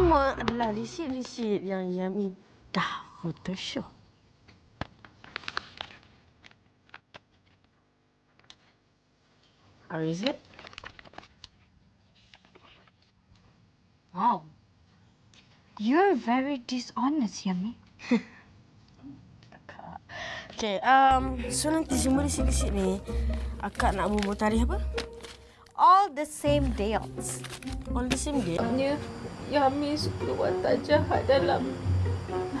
semua adalah receipt-receipt yang Yami dah photoshop. How is it? Wow. You're very dishonest, Yummy. Okay, um, so nanti semua receipt-receipt ni, akak nak bubuh tarikh apa? All the same dates. All the same day. Sebenarnya Yami suka watak jahat dalam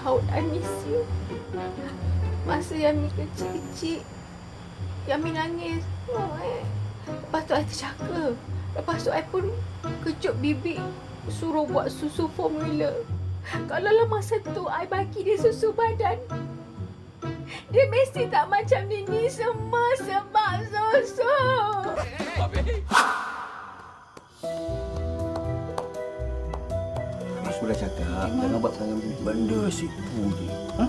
How I Miss You. Masa Yami kecil-kecil, Yami nangis. Oh, eh. Lepas tu I tercaka. Lepas tu I pun kejut bibik suruh buat susu formula. Kalau lah masa tu I bagi dia susu badan, dia mesti tak macam ni. Ni semua sebab susu. Aku sudah cakap, jangan buat perangai macam ni. Benda situ je. Ha?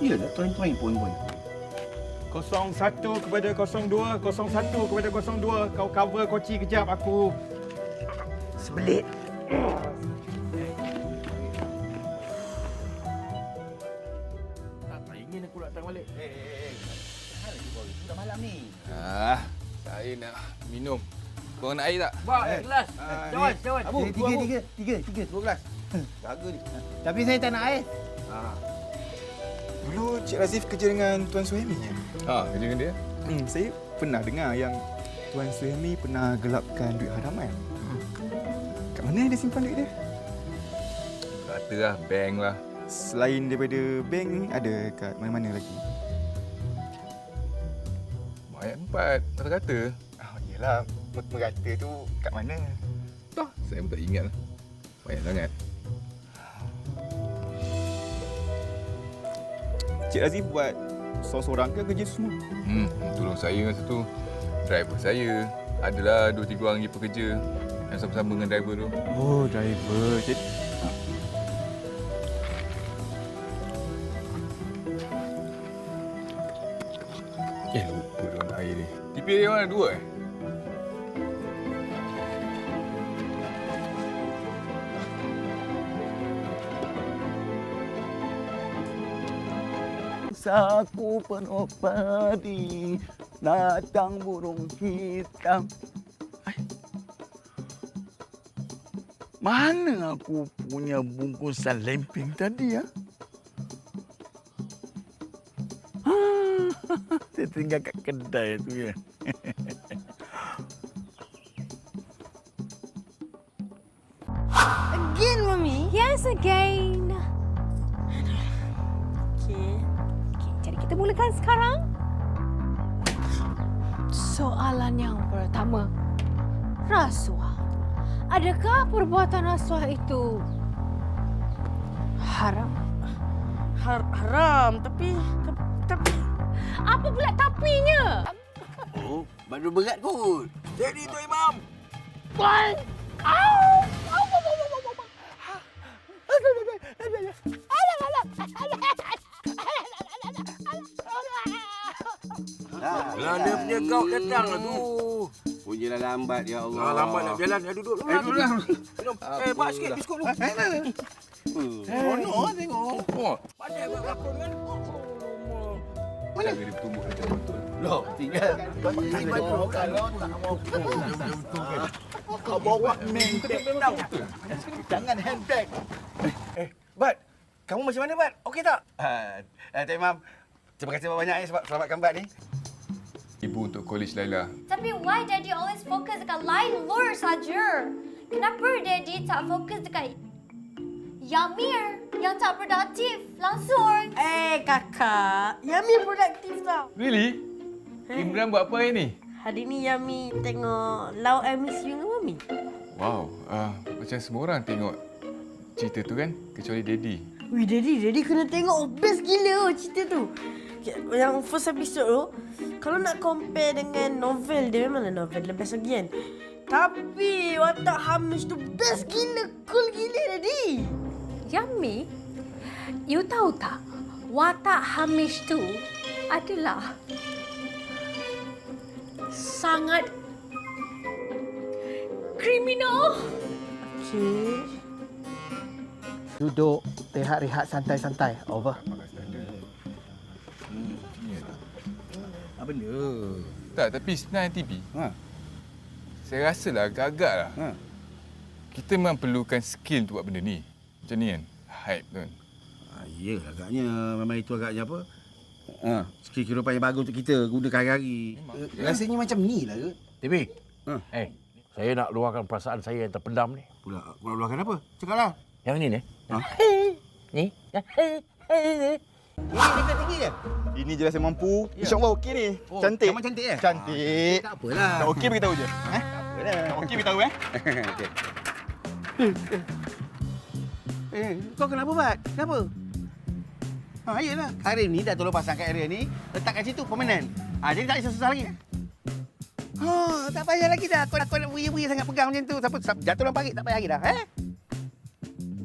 Ya, dah tuan-tuan poin-poin. 01 kepada 02, 01 kepada 02. Kau cover koci kejap aku. Sebelit. Korang nak air tak? Buat eh, gelas. Jawab, jawab. Abu, tiga, tiga, tiga, tiga, dua gelas. Jaga ni. Tapi saya tak nak air. Dulu Cik Razif kerja dengan Tuan Suhaimi ya? Ha, kerja dengan dia. Hmm, saya pernah dengar yang Tuan Suhaimi pernah gelapkan duit haraman. Kat mana dia simpan duit dia? Kata lah, bank lah. Selain daripada bank ada kat mana-mana lagi? Banyak tempat, kata-kata. Oh, yelah. Merata tu kat mana? Dah, saya pun tak ingat lah. Banyak sangat. Cik Razif buat seorang-seorang ke kerja semua? Hmm, tolong saya masa tu. Driver saya. Adalah dua tiga orang je pekerja. Yang sama-sama dengan driver tu. Oh, driver. Cik, Eh, lupa dia air ni. TV dia mana dua eh? Saku penuh padi, datang burung hitam. Ai. Mana aku punya bungkusan lemping tadi ya? Saya tinggal kat kedai tu ya. Again, Mami? Yes, again. Mulakan sekarang. Soalan yang pertama. Rasuah. Adakah perbuatan rasuah itu haram? Har haram, tapi... Tapi... Apa pula tapinya? Oh, baru berat kot. Jadi tu Imam. Bang! Au! Au, au, au, au, au, au. Alah, alah, alah. Lah dia punya kau ketang lah tu. Punyalah lambat ya Allah. Ah, lambat nak jalan. Eh, duduk dulu. Eh, duduk lah. Minum. Eh, buat sikit biskut dulu. Eh, eh, eh. Seronok lah tengok. Oh, Pandai buat pelakon kan. jaga dia bertumbuk macam betul. Loh, tinggal. Tak mau kau bawa tau. Jangan handbag. Eh, Bat. Kamu macam mana, Bat? Okey tak? Ah, eh, Tok Imam. Terima kasih banyak eh sebab selamatkan Bat ni. Ibu untuk college Laila. Tapi why Daddy always fokus dekat line lure saja? Kenapa Daddy tak fokus dekat Yamir yang tak produktif langsung? Eh, kakak. Yami produktif tau. Really? Imran buat apa hari ni? Hari ni Yami tengok Lau I Miss You dengan Mami. Wow, uh, macam semua orang tengok cerita tu kan? Kecuali Daddy. Wih, Daddy, Daddy kena tengok. Best gila oh, cerita tu. Yang first episode tu, kalau nak compare dengan novel dia, memanglah novel dia best lagi kan. Tapi watak Hamish tu best gila, cool gila Daddy. Yummy, you tahu tak watak Hamish tu adalah sangat kriminal. Okay. Duduk, rehat-rehat santai-santai. Over. Benda? Tak, tapi sebenarnya TV, Ha. saya rasalah agak-agak lah. Ha. Kita memang perlukan skill untuk buat benda ni. Macam ni kan? Hype tu kan? Ah, ya, agaknya memang itu agaknya apa? Ha, skill kehidupan yang bagus untuk kita gunakan hari-hari. Eh, Rasanya macam ni lah ke? TV. Ha. Eh, saya nak luahkan perasaan saya yang terpendam ni. Pula, kau luahkan apa? Cakaplah. Yang ni ni. Ha? Ni. Dekat tinggi je. Ini jelas saya mampu. InsyaAllah okey ni. Oh, Cantik. Memang cantik eh? Cantik. Tak apalah. Tak okey beritahu je. Eh? Tak okey beritahu eh. Okey. Eh, kau kenapa, Bat? Kenapa? Ha, iyalah. Karim ni dah tolong pasangkan area ni. Letak kat situ, permanen. Ha, jadi tak payah susah lagi. Ha, tak payah lagi dah. Kau, kau nak buih-buih sangat pegang macam tu. Siapa jatuh dalam parit, tak payah lagi dah. Eh?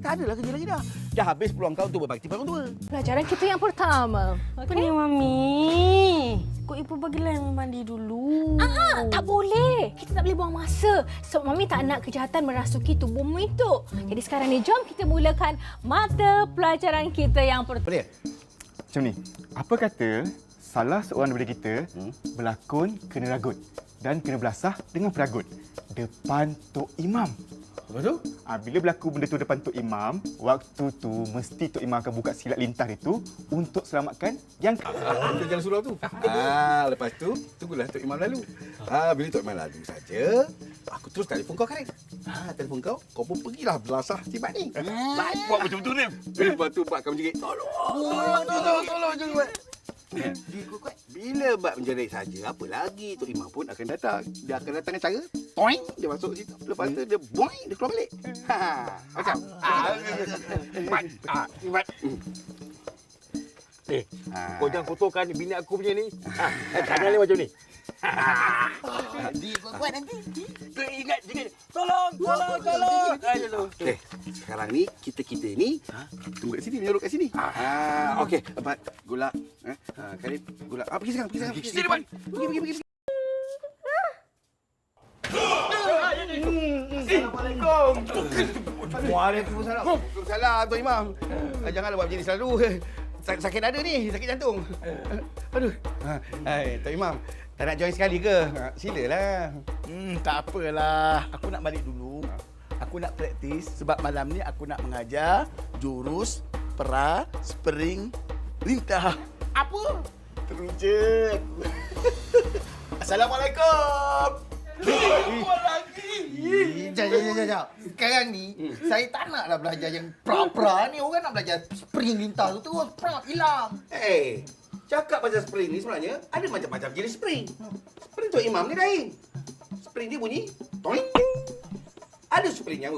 Tak adalah kerja lagi dah. Dah habis peluang kau untuk berbakti pada orang tua. Pelajaran kita yang pertama. Apa ni, Mami? Kok Ibu bagilah yang mandi dulu. Ah, tak boleh. Kita tak boleh buang masa. Sebab Mami tak nak kejahatan merasuki tubuhmu itu. Jadi sekarang ni, jom kita mulakan mata pelajaran kita yang pertama. Boleh? Macam ni. Apa kata salah seorang daripada kita Hmm? berlakon kena ragut dan kena belasah dengan peragut depan Tok Imam. Lepas tu? Ha, bila berlaku benda tu depan Tok Imam, waktu tu mesti Tok Imam akan buka silat lintas itu untuk selamatkan yang Oh, jalan surau tu. Ah, lepas tu tunggulah Tok Imam lalu. Ah, bila Tok Imam lalu saja, aku terus telefon kau Karim. Ah, telefon kau, kau pun pergilah belasah tibat ni. Baik buat macam tu ni. Lepas tu Bat kau menjerit, tolong. Tolong, tolong, tolong je Dia kuat. Bila Bat menjerit saja, apa lagi Tok Imam pun akan datang. Dia akan datang dengan cara toing, dia masuk situ. Lepas tu dia boing, dia keluar balik. Ha, macam. Ah. Ah, Bat. Eh, Ah. kau jangan kotorkan bini aku punya ni. Ha, jangan lewat macam ni. Dia kuat-kuat nanti. Dia ingat dia tolong, tolong, tolong. Okey, sekarang ni kita-kita ni tunggu kat sini, menyorok kat sini. Ah, okey. Bat, gula. Eh, ha, Karim, gula. Ah, pergi sekarang, pergi sekarang. Pergi sini. Pergi, pergi, pergi. Waalaikumsalam. Waalaikumsalam, Tuan Imam. Ah, Janganlah buat macam ni selalu. Sak- Sakit dada ni, sakit jantung. Aduh. Ha, hai, Tuan Imam. Tak nak join sekali ke? Ha, Silalah. Hmm, tak apalah. Aku nak balik dulu. Aku nak praktis sebab malam ni aku nak mengajar jurus pra spring lintah. Apa? Teruja. Assalamualaikum. Lagi? Jap, jap, jap, jap. Sekarang ni, saya tak naklah belajar yang pra-pra ni. Orang nak belajar spring lintas tu terus pra hilang. Eh, cakap pasal spring ni sebenarnya ada macam-macam jenis spring. Spring tu imam ni lain. Spring dia bunyi toing. Ada spring yang